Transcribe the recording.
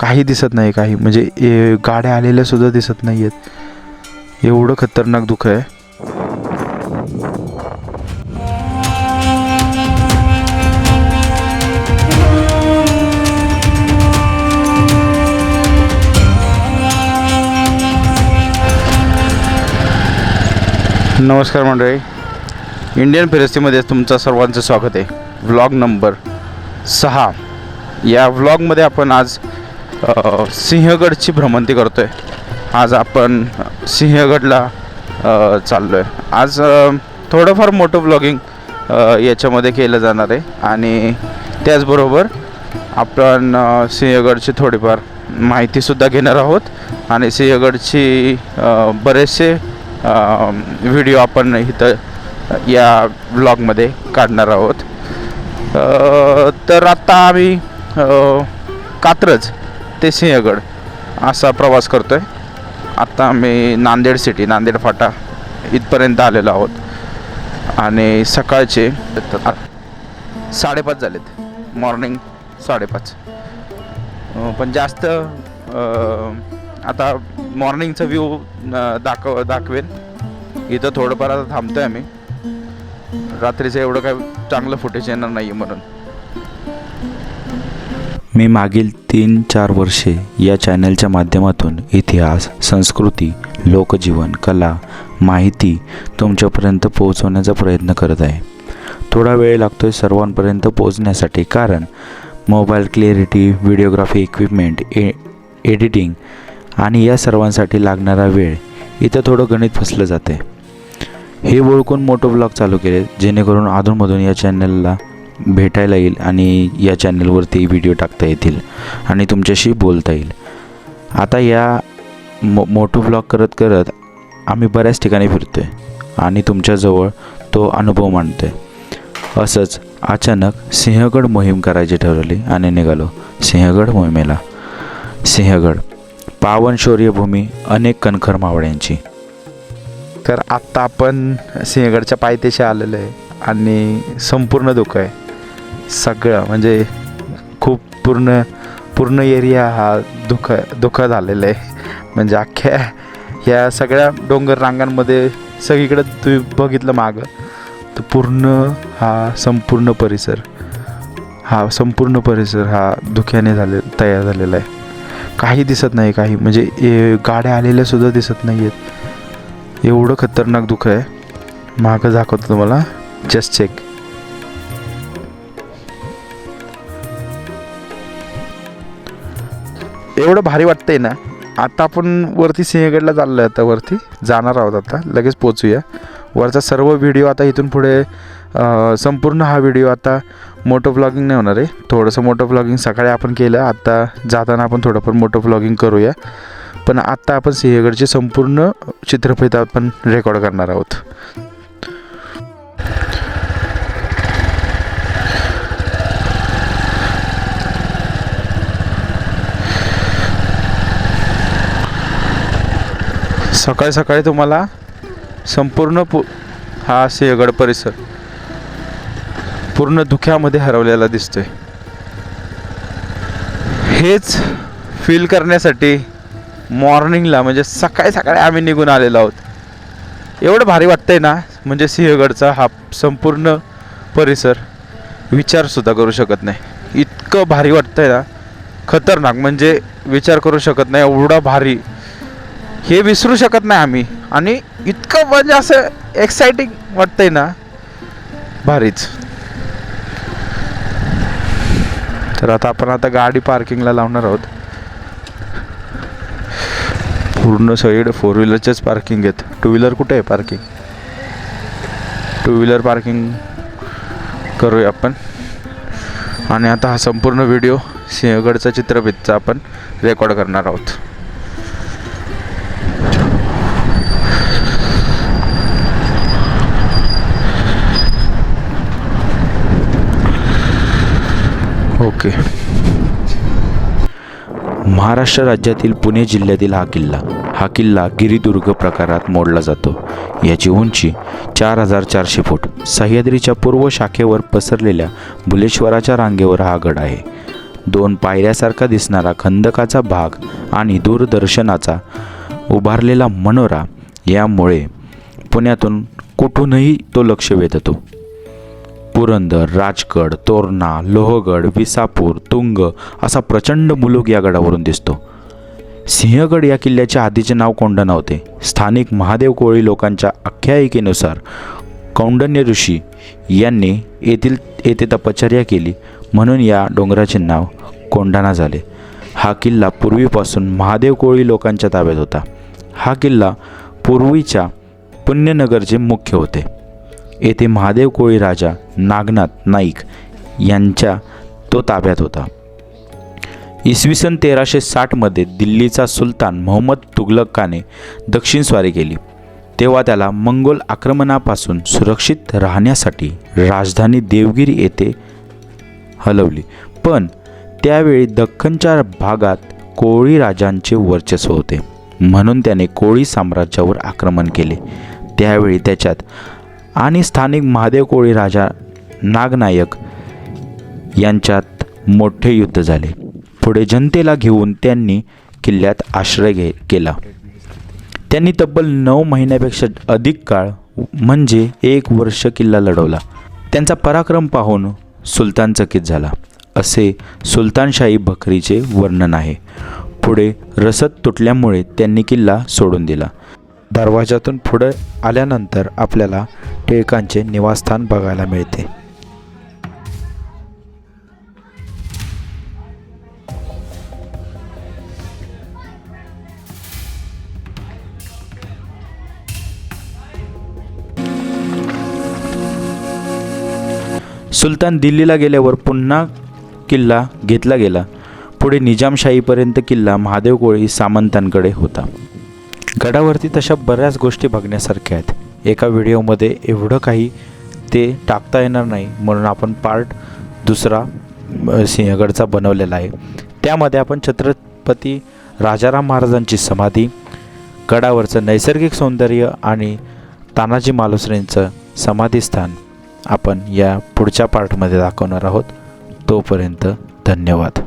काही दिसत नाही काही. म्हणजे ए, गाड्या आलेल्या सुद्धा दिसत नाही आहेत एवढं खतरनाक दुःख आहे. नमस्कार मंडळी. इंडियन फिरस्तीमध्ये तुमचं सर्वांचं स्वागत आहे. व्लॉग नंबर सहा. या व्लॉगमध्ये आपण आज सिंहगडची भ्रमंती करतो आहे आज आपण सिंहगडला चाललो आहे आज थोडंफार मोठं ब्लॉगिंग याच्यामध्ये केलं जाणार आहे. आणि त्याचबरोबर आपण सिंहगडची थोडीफार माहितीसुद्धा घेणार आहोत. आणि सिंहगडची बरेचसे व्हिडिओ आपण इथं या ब्लॉगमध्ये काढणार आहोत. तर आत्ता आम्ही कात्रज ते सिंहगड असा प्रवास करतो आहे आत्ता आम्ही नांदेड सिटी नांदेड फाटा इथपर्यंत आलेलो आहोत. आणि सकाळचे साडेपाच झालेत. मॉर्निंग साडेपाच. पण जास्त आता मॉर्निंगचा व्ह्यू दाखव दाखवेन. इथं थोडंफार आता थांबतो आहे आम्ही. रात्रीचं एवढं काय चांगलं फुटेज येणार नाही म्हणून. मी मागील तीन चार वर्षे या चॅनलच्या माध्यमातून इतिहास संस्कृती लोकजीवन कला माहिती तुमच्यापर्यंत पोहोचवण्याचा प्रयत्न करत आहे. थोडा वेळ लागतो आहे सर्वांपर्यंत पोहोचण्यासाठी कारण मोबाईल क्लिअरिटी व्हिडिओग्राफी इक्विपमेंट ए एडिटिंग आणि या सर्वांसाठी लागणारा वेळ इथं थोडं गणित फसलं जाते हे ओळखून मोठं ब्लॉग चालू केले जेणेकरून अधूनमधून या चॅनलला भेटायला येईल आणि या चॅनलवरती व्हिडिओ टाकता येतील आणि तुमच्याशी बोलता येईल. आता या मो मोटू ब्लॉग करत करत आम्ही बऱ्याच ठिकाणी फिरतो आहे आणि तुमच्याजवळ तो अनुभव मांडतो आहे असंच अचानक सिंहगड मोहीम करायची ठरवली आणि निघालो सिंहगड मोहिमेला. सिंहगड पावन शौर्यभूमी अनेक कणखर मावळ्यांची. तर आत्ता आपण सिंहगडच्या पायथ्याशी आलेलो आहे आणि संपूर्ण धोका आहे. सगळं म्हणजे खूप पूर्ण पूर्ण एरिया हा धुका धोका झालेला आहे. म्हणजे अख्ख्या ह्या सगळ्या डोंगर रांगांमध्ये सगळीकडं तुम्ही बघितलं मागं तर पूर्ण हा संपूर्ण परिसर हा संपूर्ण परिसर हा धुक्याने झाले तयार झालेला आहे. काही दिसत नाही काही म्हणजे ए, गाड्या आलेल्या सुद्धा दिसत नाही आहेत एवढं खतरनाक दुःख आहे. मागं दाखवतो तुम्हाला. जस्ट चेक एवढं भारी वाटतंय ना आता आपण वरती सिंहगडला चाललो आहे आता वरती. जाणार आहोत आता लगेच पोचूया वरचा सर्व व्हिडिओ आता इथून पुढे संपूर्ण हा व्हिडिओ आता मोटो व्लॉगिंग नाही होणार आहे. थोडंसं मोटो व्लॉगिंग सकाळी आपण केलं आत्ता जाताना आपण थोडंफार मोटो व्लॉगिंग करूया. पण आत्ता आपण सिंहगडची संपूर्ण चित्रफित आपण रेकॉर्ड करणार आहोत. सकाळी सकाळी तुम्हाला संपूर्ण पु हा सिंहगड परिसर पूर्ण धुक्यामध्ये हरवलेला दिसतोय. हेच फील करण्यासाठी मॉर्निंगला म्हणजे सकाळी सकाळी आम्ही निघून आलेलो आहोत. एवढं भारी वाटतंय ना म्हणजे सिंहगडचा हा संपूर्ण परिसर विचारसुद्धा करू शकत नाही. इतकं भारी वाटतंय ना खतरनाक म्हणजे विचार करू शकत नाही एवढा भारी हे विसरू शकत नाही आम्ही. आणि इतकं म्हणजे असं एक्साइटिंग वाटतंय ना. भारीच. तर आता आपण आता गाडी पार्किंगला लावणार आहोत. पूर्ण सगळीकडे फोर व्हीलरचेच पार्किंग आहेत. टू व्हीलर कुठे आहे पार्किंग टू व्हीलर पार्किंग करूया आपण. आणि आता हा संपूर्ण व्हिडिओ सिंहगडचा चित्रपटचा आपण रेकॉर्ड करणार आहोत. ओके महाराष्ट्र राज्यातील पुणे जिल्ह्यातील हा किल्ला हा किल्ला गिरिदुर्ग प्रकारात मोडला जातो. याची उंची चार हजार चारशे फूट. सह्याद्रीच्या पूर्व शाखेवर पसरलेल्या बुलेश्वराच्या रांगेवर हा गड आहे. दोन पायऱ्यासारखा दिसणारा खंदकाचा भाग आणि दूरदर्शनाचा उभारलेला मनोरा यामुळे पुण्यातून कुठूनही तो लक्ष वेधतो. पुरंदर राजगड तोरणा लोहगड विसापूर तुंग असा प्रचंड मुलुग या गडावरून दिसतो. सिंहगड या किल्ल्याचे आधीचे नाव कोंड नव्हते स्थानिक महादेव कोळी लोकांच्या आख्यायिकेनुसार कौंडन्य ऋषी यांनी येथील येथे तपश्चर्या केली. म्हणून या डोंगराचे नाव कोंढाणा झाले. हा किल्ला पूर्वीपासून महादेव कोळी लोकांच्या ताब्यात होता. हा किल्ला पूर्वीच्या पुण्यनगरचे मुख्य होते. येथे महादेव कोळी राजा नागनाथ नाईक यांच्या तो ताब्यात होता. इसवी सन तेराशे साठमध्ये दिल्लीचा सुलतान मोहम्मद तुघलकाने दक्षिण स्वारी केली तेव्हा त्याला मंगोल आक्रमणापासून सुरक्षित राहण्यासाठी राजधानी देवगिरी येथे हलवली. पण त्यावेळी दख्खनच्या भागात कोळी राजांचे वर्चस्व होते. म्हणून त्याने कोळी साम्राज्यावर आक्रमण केले. त्यावेळी त्याच्यात आणि स्थानिक महादेव कोळी राजा नागनायक यांच्यात मोठे युद्ध झाले. पुढे जनतेला घेऊन त्यांनी किल्ल्यात आश्रय घे केला. त्यांनी तब्बल नऊ महिन्यापेक्षा अधिक काळ म्हणजे एक वर्ष किल्ला लढवला. त्यांचा पराक्रम पाहून सुलतान चकित झाला. असे सुलतानशाही बकरीचे वर्णन आहे. पुढे रसद तुटल्यामुळे त्यांनी किल्ला सोडून दिला. दरवाजातून पुढे आल्यानंतर आपल्याला टिळकांचे निवासस्थान बघायला मिळते. सुलतान दिल्लीला गेल्यावर पुन्हा किल्ला घेतला गेला. पुढे निजामशाहीपर्यंत किल्ला महादेव कोळी सामंतांकडे होता. गडावरती तशा बऱ्याच गोष्टी बघण्यासारख्या आहेत. एका व्हिडिओमध्ये एवढं काही ते टाकता येणार नाही म्हणून आपण पार्ट दुसरा सिंहगडचा बनवलेला आहे. त्यामध्ये आपण छत्रपती राजाराम महाराजांची समाधी गडावरचं नैसर्गिक सौंदर्य आणि तानाजी मालुसरेंचं समाधीस्थान आपण या पुढच्या पार्टमध्ये दाखवणार आहोत. तोपर्यंत धन्यवाद.